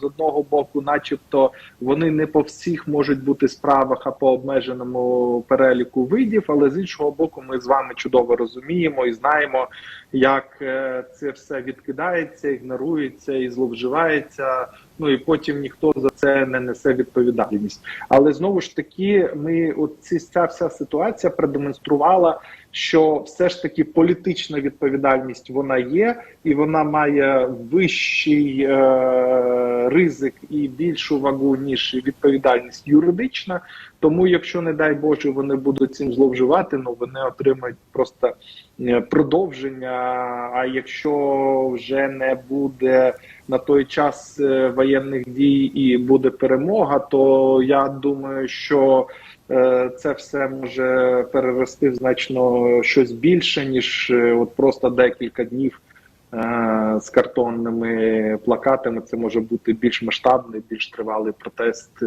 з одного боку, начебто, вони не по всіх можуть бути справах, а по обмеженому переліку видів. Але з іншого боку, ми з вами чудово розуміємо і знаємо, як е, це все відкидається, ігнорується і зловживається. Ну і потім ніхто за це не несе відповідальність. Але знову ж таки, ми от ці ця вся ситуація продемонструвала, що все ж таки політична відповідальність вона є, і вона має вищий е, ризик і більшу вагу ніж відповідальність юридична. Тому, якщо не дай Боже, вони будуть цим зловживати, ну вони отримають просто е, продовження. А якщо вже не буде на той час е, воєнних дій і буде перемога, то я думаю, що е, це все може перерости в значно щось більше, ніж от просто декілька днів з картонними плакатами. Це може бути більш масштабний, більш тривалий протест.